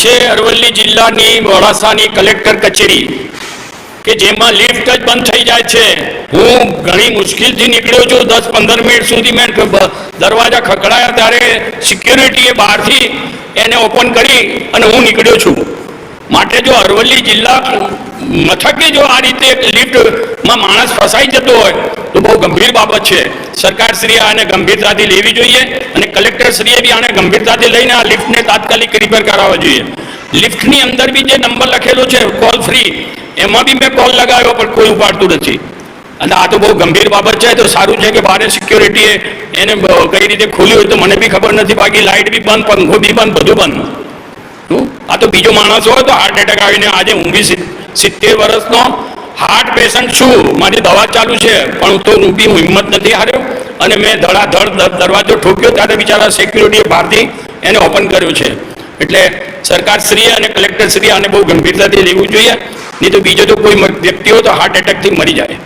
છે અરવલ્લી જિલ્લાની મોડાસાની કલેક્ટર કચેરી, કે જેમાં લિફ્ટ જ બંધ થઈ જાય છે. હું ઘણી મુશ્કેલથી નીકળ્યો છું. દસ પંદર મિનિટ સુધી મેં દરવાજા ખખડાયા ત્યારે સિક્યુરિટીએ બહારથી એને ઓપન કરી અને હું નીકળ્યો છું. માટે જો અરવલ્લી જિલ્લા મથકે જો આ રીતે લિફ્ટમાં માણસ ફસાઈ જતો હોય, તો બહુ ગંભીર બાબત છે. સરકારશ્રીએ આને ગંભીરતાથી લેવી જોઈએ. કલેક્ટરશ્રીએ બી આને ગંભીરતાથી લઈને આ લિફ્ટને તાત્કાલિક રિપેર કરાવવા જોઈએ. લિફ્ટની અંદર બી જે નંબર લખેલો છે કોલ ફ્રી એમાં બી મેં કોલ લગાવ્યો, પણ કોઈ ઉપાડતું નથી. અને આ તો બહુ ગંભીર બાબત છે, તો સારું છે કે બારે સિક્યોરિટીએ એને કઈ રીતે ખોલ્યું હોય તો મને બી ખબર નથી, બાકી લાઇટ બી બંધ, પંખો બી બંધ, બધું બંધ? આ તો બીજો માણસ હોય તો હાર્ટ એટેક આવીને આજે હું સિત્તેર વર્ષનો હાર્ટ પેશન્ટ છું, મારી દવા ચાલુ છે, પણ તો હું બી હિંમત નથી હાર્યો. અને મેં ધડાધડ દરવાજો ઠોક્યો, ત્યારે બિચારા સિક્યુરિટીએ બહારથી એને ઓપન કર્યો છે. એટલે સરકારશ્રીએ અને કલેક્ટરશ્રીએ આને બહુ ગંભીરતાથી લેવું જોઈએ. નહીં તો બીજો તો કોઈ વ્યક્તિ હોય તો હાર્ટ એટેકથી મરી જાય.